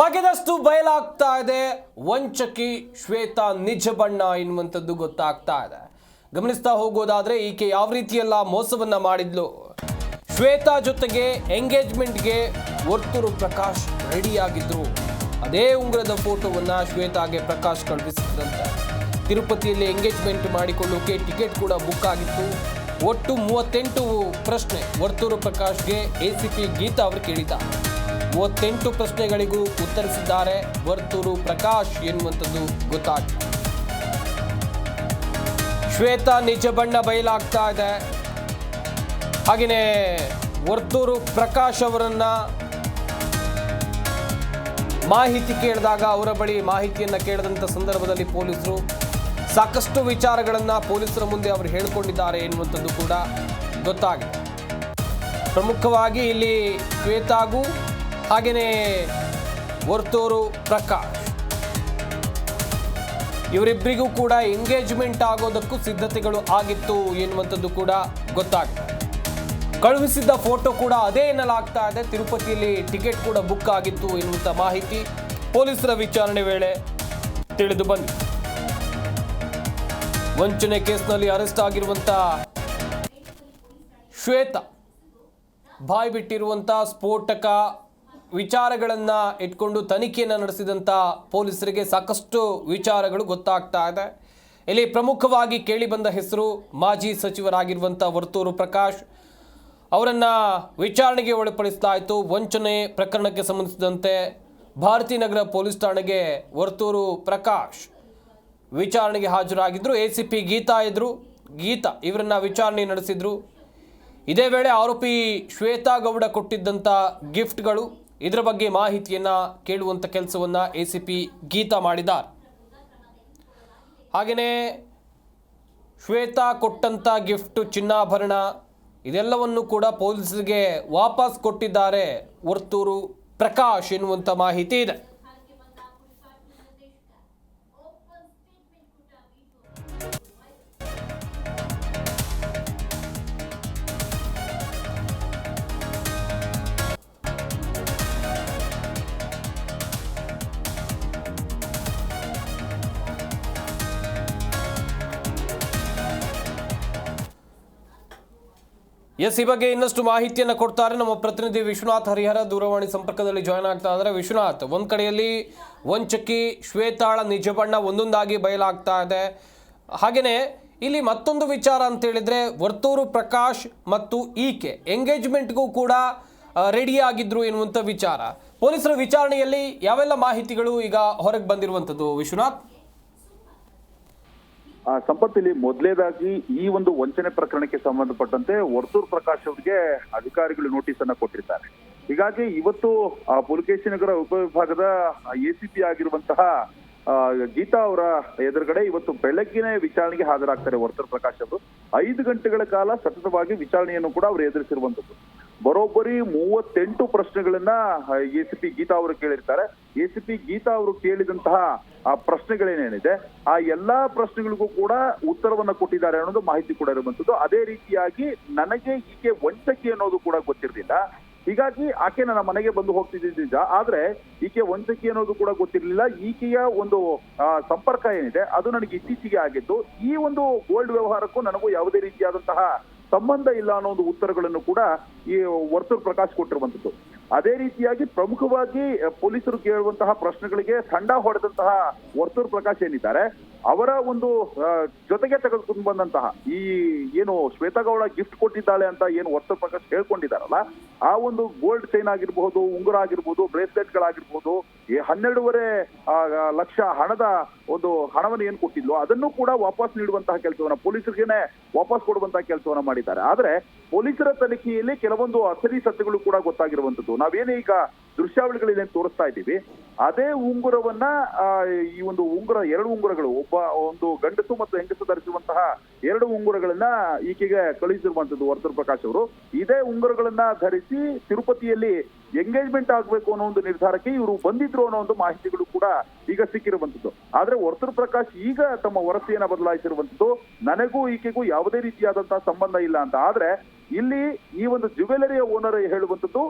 ಬಗೆದಷ್ಟು ಬಯಲಾಗ್ತಾ ಇದೆ. ವಂಚಕಿ ಶ್ವೇತಾ ನಿಜ ಬಣ್ಣ ಎನ್ನುವಂಥದ್ದು ಗೊತ್ತಾಗ್ತಾ ಇದೆ. ಗಮನಿಸ್ತಾ ಹೋಗೋದಾದ್ರೆ ಈಕೆ ಯಾವ ರೀತಿಯೆಲ್ಲ ಮೋಸವನ್ನ ಮಾಡಿದ್ಲು? ಶ್ವೇತಾ ಜೊತೆಗೆ ಎಂಗೇಜ್ಮೆಂಟ್ಗೆ ವರ್ತೂರು ಪ್ರಕಾಶ್ ರೆಡಿಯಾಗಿದ್ರು ಅದೇ ಉಂಗುರದ ಫೋಟೋವನ್ನ ಶ್ವೇತಾಗೆ ಪ್ರಕಾಶ್ ಕಳುಹಿಸಿದ್ರಂತೆ. ತಿರುಪತಿಯಲ್ಲಿ ಎಂಗೇಜ್ಮೆಂಟ್ ಮಾಡಿಕೊಳ್ಳೋಕೆ ಟಿಕೆಟ್ ಕೂಡ ಬುಕ್ ಆಗಿತ್ತು. ಒಟ್ಟು ಮೂವತ್ತೆಂಟು ಪ್ರಶ್ನೆ ವರ್ತೂರು ಪ್ರಕಾಶ್ಗೆ ಎ ಸಿ ಪಿ ಗೀತಾ ಅವರು ಕೇಳಿದ್ದಾರೆ ಮೂವತ್ತೆಂಟು ಪ್ರಶ್ನೆಗಳಿಗೂ ಉತ್ತರಿಸಿದ್ದಾರೆ ವರ್ತೂರು ಪ್ರಕಾಶ್ ಎನ್ನುವಂಥದ್ದು ಗೊತ್ತಾಗಿದೆ ಶ್ವೇತಾ ನಿಜ ಬಣ್ಣ ಬಯಲಾಗ್ತಾ ಇದೆ. ಹಾಗೆಯೇ ವರ್ತೂರು ಪ್ರಕಾಶ್ ಅವರನ್ನ ಮಾಹಿತಿ ಕೇಳಿದಾಗ ಅವರ ಬಳಿ ಮಾಹಿತಿಯನ್ನು ಕೇಳಿದಂಥ ಸಂದರ್ಭದಲ್ಲಿ ಪೊಲೀಸರು ಸಾಕಷ್ಟು ವಿಚಾರಗಳನ್ನು ಪೊಲೀಸರ ಮುಂದೆ ಅವರು ಹೇಳಿಕೊಂಡಿದ್ದಾರೆ ಎನ್ನುವಂಥದ್ದು ಕೂಡ ಗೊತ್ತಾಗಿದೆ. ಪ್ರಮುಖವಾಗಿ ಇಲ್ಲಿ ಶ್ವೇತಾಗೂ ಹಾಗೆಯೇ ವರ್ತೂರು ಪ್ರಕಾಶ್. ಇವರಿಬ್ಬರಿಗೂ ಕೂಡ ಎಂಗೇಜ್ಮೆಂಟ್ ಆಗೋದಕ್ಕೂ ಸಿದ್ಧತೆಗಳು ಆಗಿತ್ತು ಎನ್ನುವಂಥದ್ದು ಕೂಡ ಗೊತ್ತಾಗ್ತದೆ ಕಳುಹಿಸಿದ್ದ ಫೋಟೋ ಕೂಡ ಅದೇ ಎನ್ನಲಾಗ್ತಾ ಇದೆ. ತಿರುಪತಿಯಲ್ಲಿ ಟಿಕೆಟ್ ಕೂಡ ಬುಕ್ ಆಗಿತ್ತು ಎನ್ನುವಂಥ ಮಾಹಿತಿ ಪೊಲೀಸರ ವಿಚಾರಣೆ ವೇಳೆ ತಿಳಿದು ಬಂದಿದೆ. ವಂಚನೆ ಕೇಸ್ನಲ್ಲಿ ಅರೆಸ್ಟ್ ಆಗಿರುವಂಥ ಶ್ವೇತ ಬಾಯಿ ಬಿಟ್ಟಿರುವಂಥ ಸ್ಫೋಟಕ ವಿಚಾರಗಳನ್ನು ಇಟ್ಕೊಂಡು ತನಿಖೆಯನ್ನು ನಡೆಸಿದಂಥ ಪೊಲೀಸರಿಗೆ ಸಾಕಷ್ಟು ವಿಚಾರಗಳು ಗೊತ್ತಾಗ್ತಾ ಇದೆ. ಇಲ್ಲಿ ಪ್ರಮುಖವಾಗಿ ಕೇಳಿಬಂದ ಹೆಸರು ಮಾಜಿ ಸಚಿವರಾಗಿರುವಂಥ ವರ್ತೂರು ಪ್ರಕಾಶ್. ಅವರನ್ನು ವಿಚಾರಣೆಗೆ ಒಳಪಡಿಸಲಾಯಿತು ವಂಚನೆ ಪ್ರಕರಣಕ್ಕೆ ಸಂಬಂಧಿಸಿದಂತೆ ಭಾರತೀನಗರ ಪೊಲೀಸ್ ಠಾಣೆಗೆ ವರ್ತೂರು ಪ್ರಕಾಶ್ ವಿಚಾರಣೆಗೆ ಹಾಜರಾಗಿದ್ದರು ಎ ಸಿ ಪಿ ಗೀತಾ ಇದ್ದರು ಗೀತಾ ಇವರನ್ನು ವಿಚಾರಣೆ ನಡೆಸಿದ್ರು. ಇದೇ ವೇಳೆ ಆರೋಪಿ ಶ್ವೇತಾ ಗೌಡ ಕೊಟ್ಟಿದ್ದಂಥ ಗಿಫ್ಟ್ಗಳು ಇದರ ಬಗ್ಗೆ ಮಾಹಿತಿಯನ್ನ ಕೇಳುವಂಥ ಕೆಲಸವನ್ನ ಎ ಸಿ ಪಿ ಗೀತಾ ಮಾಡಿದ್ದಾರೆ. ಹಾಗೆಯೇ ಶ್ವೇತಾ ಕೊಟ್ಟಂಥ ಗಿಫ್ಟು, ಚಿನ್ನಾಭರಣ ಇದೆಲ್ಲವನ್ನು ಕೂಡ ಪೊಲೀಸರಿಗೆ ವಾಪಸ್ ಕೊಟ್ಟಿದ್ದಾರೆ ವರ್ತೂರು ಪ್ರಕಾಶ್ ಎನ್ನುವಂಥ ಮಾಹಿತಿ ಇದೆ. ಎಸ್, ಈ ಬಗ್ಗೆ ಇನ್ನಷ್ಟು ಮಾಹಿತಿಯನ್ನು ಕೊಡ್ತಾರೆ ನಮ್ಮ ಪ್ರತಿನಿಧಿ ವಿಶ್ವನಾಥ್ ಹರಿಹರ ದೂರವಾಣಿ ಸಂಪರ್ಕದಲ್ಲಿ ಜಾಯ್ನ್ ಆಗ್ತಾ ಇದ್ದಾರೆ. ವಿಶ್ವನಾಥ್, ಒಂದ್ ಕಡೆಯಲ್ಲಿ ವಂಚಕಿ ಶ್ವೇತಾಳ ನಿಜ ಬಣ್ಣ ಒಂದೊಂದಾಗಿ ಬಯಲಾಗ್ತಾ ಇದೆ. ಹಾಗೆಯೇ ಇಲ್ಲಿ ಮತ್ತೊಂದು ವಿಚಾರ ಅಂತ ಹೇಳಿದ್ರೆ, ವರ್ತೂರು ಪ್ರಕಾಶ್ ಮತ್ತು ಈಕೆ ಎಂಗೇಜ್ಮೆಂಟ್ಗೂ ಕೂಡ ರೆಡಿ ಆಗಿದ್ರು ಎನ್ನುವಂಥ ವಿಚಾರ. ಪೊಲೀಸರ ವಿಚಾರಣೆಯಲ್ಲಿ ಯಾವೆಲ್ಲ ಮಾಹಿತಿಗಳು ಈಗ ಹೊರಗೆ ಬಂದಿರುವಂಥದ್ದು ವಿಶ್ವನಾಥ್? ಸಂಪತ್ತಿಲಿ ಮೊದಲೇದಾಗಿ ಈ ಒಂದು ವಂಚನೆ ಪ್ರಕರಣಕ್ಕೆ ಸಂಬಂಧಪಟ್ಟಂತೆ ವರ್ತೂರ್ ಪ್ರಕಾಶ್ ಅವರಿಗೆ ಅಧಿಕಾರಿಗಳು ನೋಟಿಸ್ ಅನ್ನ ಕೊಟ್ಟಿದ್ದಾರೆ ಹೀಗಾಗಿ ಇವತ್ತು ಪುಲಕೇಶಿ ನಗರ ಉಪವಿಭಾಗದ ಎಸಿಪಿ ಆಗಿರುವಂತಹ ಗೀತಾ ಅವರ ಎದುರುಗಡೆ ಇವತ್ತು ಬೆಳಗ್ಗಿನ ವಿಚಾರಣೆಗೆ ಹಾಜರಾಗ್ತಾರೆ ವರ್ತೂರ್ ಪ್ರಕಾಶ್ ಅವರು. ಐದು ಗಂಟೆಗಳ ಕಾಲ ಸತತವಾಗಿ ವಿಚಾರಣೆಯನ್ನು ಕೂಡ ಅವರು ಎದುರಿಸಿರುವಂತದ್ದು ಬರೋಬ್ಬರಿ ಮೂವತ್ತೆಂಟು ಪ್ರಶ್ನೆಗಳನ್ನ ಪಿ ಗೀತಾ ಅವರು ಕೇಳಿರ್ತಾರೆ. ಎಸಿಪಿ ಗೀತಾ ಅವರು ಕೇಳಿದಂತಹ, ಆ, ಪ್ರಶ್ನೆಗಳೇನೇನಿದೆ? ಆ ಎಲ್ಲಾ ಪ್ರಶ್ನೆಗಳಿಗೂ ಕೂಡ ಉತ್ತರವನ್ನ ಕೊಟ್ಟಿದ್ದಾರೆ ಅನ್ನೋದು ಮಾಹಿತಿ ಕೂಡ ಇರುವಂತದ್ದು. ಅದೇ ರೀತಿಯಾಗಿ ನನಗೆ ಈಕೆ ವಂಚಕಿ ಅನ್ನೋದು ಕೂಡ ಗೊತ್ತಿರಲಿಲ್ಲ. ಹೀಗಾಗಿ ಆಕೆ ನನ್ನ ಮನೆಗೆ ಬಂದು ಹೋಗ್ತಿದ್ದ ನಿಜ. ಆದ್ರೆ ಈಕೆ ವಂಚಕಿ ಅನ್ನೋದು ಕೂಡ ಗೊತ್ತಿರಲಿಲ್ಲ. ಈಕೆಯ ಒಂದು ಸಂಪರ್ಕ ಏನಿದೆ, ಅದು ನನಗೆ ಇತ್ತೀಚೆಗೆ ಆಗಿದ್ದು. ಈ ಒಂದು ಗೋಲ್ಡ್ ವ್ಯವಹಾರಕ್ಕೂ ನನಗೂ ಯಾವುದೇ ರೀತಿಯಾದಂತಹ ಸಂಬಂಧ ಇಲ್ಲ ಅನ್ನೋ ಒಂದು ಉತ್ತರಗಳನ್ನು ಕೂಡ ಈ ವರ್ತೂರ್ ಪ್ರಕಾಶ್ ಕೊಟ್ಟಿರುವಂತದ್ದು. ಅದೇ ರೀತಿಯಾಗಿ ಪ್ರಮುಖವಾಗಿ ಪೊಲೀಸರು ಕೇಳುವಂತಹ ಪ್ರಶ್ನೆಗಳಿಗೆ ತಂಡ ಹೊಡೆದಂತಹ ವರ್ತೂರ್ ಪ್ರಕಾಶ್ ಏನಿದ್ದಾರೆ, ಅವರ ಒಂದು ಜೊತೆಗೆ ತೆಗೆದುಕೊಂಡು ಬಂದಂತಹ ಈ, ಏನು ಶ್ವೇತಗೌಡ ಗಿಫ್ಟ್ ಕೊಟ್ಟಿದ್ದಾಳೆ ಅಂತ ಏನು ವರ್ತೂರ್ ಪ್ರಕಾಶ್ ಹೇಳ್ಕೊಂಡಿದ್ದಾರಲ್ಲ, ಆ ಒಂದು ಗೋಲ್ಡ್ ಚೈನ್ ಆಗಿರ್ಬಹುದು, ಉಂಗುರ ಆಗಿರ್ಬೋದು ಬ್ರೇಸ್ಲೆಟ್ ಗಳಾಗಿರ್ಬಹುದು, ಈ ಹನ್ನೆರಡೂವರೆ ಲಕ್ಷ ಹಣದ ಒಂದು ಹಣವನ್ನು ಏನ್ ಕೊಟ್ಟಿದ್ಲು, ಅದನ್ನು ಕೂಡ ವಾಪಸ್ ನೀಡುವಂತಹ ಕೆಲಸವನ್ನ ಪೊಲೀಸರಿಗೆ ವಾಪಸ್ ಕೊಡುವಂತಹ ಕೆಲಸವನ್ನ ಮಾಡಿದ್ದಾರೆ. ಆದ್ರೆ ಪೊಲೀಸರ ತನಿಖೆಯಲ್ಲಿ ಕೆಲವೊಂದು ಅಸಲಿ ಸತ್ಯಗಳು ಕೂಡ ಗೊತ್ತಾಗಿರುವಂತದ್ದು ನಾವೇನೇ ಈಗ ದೃಶ್ಯಾವಳಿಗಳಲ್ಲಿ ತೋರಿಸ್ತಾ ಇದ್ದೀವಿ. ಅದೇ ಉಂಗುರವನ್ನ ಈ ಒಂದು ಉಂಗುರ, ಎರಡು ಉಂಗುರಗಳು, ಒಬ್ಬ ಒಂದು ಗಂಡಸು ಮತ್ತು ಹೆಂಗಸು ಧರಿಸುವಂತಹ ಎರಡು ಉಂಗುರಗಳನ್ನ ಈಕೆಗೆ ಕಳುಹಿಸಿರುವಂತದ್ದು ವರ್ತೂರ್ ಪ್ರಕಾಶ್ ಅವರು. ಇದೇ ಉಂಗುರಗಳನ್ನ ಧರಿಸಿ ತಿರುಪತಿಯಲ್ಲಿ ಎಂಗೇಜ್ಮೆಂಟ್ ಆಗ್ಬೇಕು ಅನ್ನೋ ಒಂದು ನಿರ್ಧಾರಕ್ಕೆ ಇವರು ಬಂದಿದ್ರು ಅನ್ನೋ ಒಂದು ಮಾಹಿತಿಗಳು ಕೂಡ ಈಗ ಸಿಕ್ಕಿರುವಂತದ್ದು ಆದ್ರೆ ವರ್ತರ್ ಪ್ರಕಾಶ್ ಈಗ ತಮ್ಮ ವರಸೆಯನ್ನ ಬದಲಾಯಿಸಿರುವಂತದ್ದು ನನಗೂ ಈಕೆಗೂ ಯಾವುದೇ ರೀತಿಯಾದಂತಹ ಸಂಬಂಧ ಇಲ್ಲ ಅಂತ. ಆದ್ರೆ ಇಲ್ಲಿ ಈ ಒಂದು ಜ್ಯುವೆಲರಿಯ ಓನರ್ ಹೇಳುವಂತದ್ದು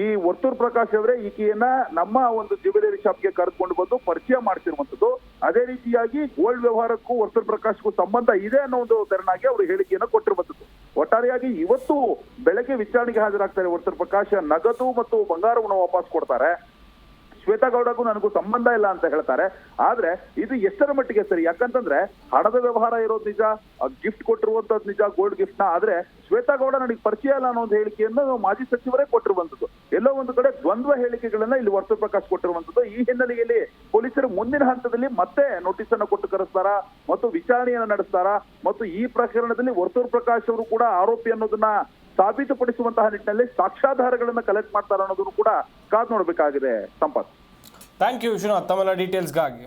ಈ ವರ್ತೂರ್ ಪ್ರಕಾಶ್ ಅವರೇ ಈಕೆಯನ್ನ ನಮ್ಮ ಒಂದು ಜ್ಯುವೆಲರಿ ಶಾಪ್ಗೆ ಕರೆದುಕೊಂಡು ಬಂದು ಪರಿಚಯ ಮಾಡ್ತಿರುವಂಥದ್ದು. ಅದೇ ರೀತಿಯಾಗಿ ಗೋಲ್ಡ್ ವ್ಯವಹಾರಕ್ಕೂ ವರ್ತೂರ್ ಪ್ರಕಾಶ್ಗೂ ಸಂಬಂಧ ಇದೆ ಅನ್ನೋ ಒಂದು ತೆರನಾಗಿ ಅವರು ಹೇಳಿಕೆಯನ್ನು ಕೊಟ್ಟಿರುವಂಥದ್ದು. ಒಟ್ಟಾರೆಯಾಗಿ ಇವತ್ತು ಬೆಳಗ್ಗೆ ವಿಚಾರಣೆಗೆ ಹಾಜರಾಗ್ತಾರೆ ವರ್ತೂರ್ ಪ್ರಕಾಶ್, ನಗದು ಮತ್ತು ಬಂಗಾರವನ್ನು ವಾಪಸ್ ಕೊಡ್ತಾರೆ. ಶ್ವೇತಾ ಗೌಡಗೂ ನನಗೂ ಸಂಬಂಧ ಇಲ್ಲ ಅಂತ ಹೇಳ್ತಾರೆ. ಆದ್ರೆ ಇದು ಎಷ್ಟರ ಮಟ್ಟಿಗೆ ಸರಿ? ಯಾಕಂತಂದ್ರೆ ಹಣದ ವ್ಯವಹಾರ ಇರೋದು ನಿಜ ಗಿಫ್ಟ್ ಕೊಟ್ಟಿರುವಂತದ್ದು ನಿಜ ಗೋಲ್ಡ್ ಗಿಫ್ಟ್ನ. ಆದ್ರೆ ಶ್ವೇತಾ ಗೌಡ ನನಗೆ ಪರಿಚಯ ಇಲ್ಲ ಅನ್ನೋ ಒಂದು ಹೇಳಿಕೆಯನ್ನು ಮಾಜಿ ಸಚಿವರೇ ಕೊಟ್ಟಿರುವಂತದ್ದು ಎಲ್ಲೋ ಒಂದು ಕಡೆ ದ್ವಂದ್ವ ಹೇಳಿಕೆಗಳನ್ನ ಇಲ್ಲಿ ವರ್ತು ಪ್ರಕಾಶ್ ಕೊಟ್ಟಿರುವಂತದ್ದು ಈ ಹಿನ್ನೆಲೆಯಲ್ಲಿ ಪೊಲೀಸರು ಮುಂದಿನ ಹಂತದಲ್ಲಿ ಮತ್ತೆ ನೋಟಿಸ್ ಅನ್ನು ಕೊಟ್ಟು ಕರೆಸ್ತಾರ, ಮತ್ತು ವಿಚಾರಣೆಯನ್ನು ನಡೆಸ್ತಾರ, ಮತ್ತು ಈ ಪ್ರಕರಣದಲ್ಲಿ ವರ್ತೂರ್ ಪ್ರಕಾಶ್ ಅವರು ಕೂಡ ಆರೋಪಿ ಅನ್ನೋದನ್ನ ಸಾಬೀತುಪಡಿಸುವಂತಹ ನಿಟ್ಟಿನಲ್ಲಿ ಸಾಕ್ಷ್ಯಾಧಾರಗಳನ್ನ ಕಲೆಕ್ಟ್ ಮಾಡ್ತಾರೆ ಅನ್ನೋದನ್ನು ಕೂಡ ಕಾದ್ ನೋಡಬೇಕಾಗಿದೆ ಸಂಪತ್. Thank you Vishwanath. ತಮ್ಮೆಲ್ಲ ಡೀಟೇಲ್ಸ್ಗಾಗಿ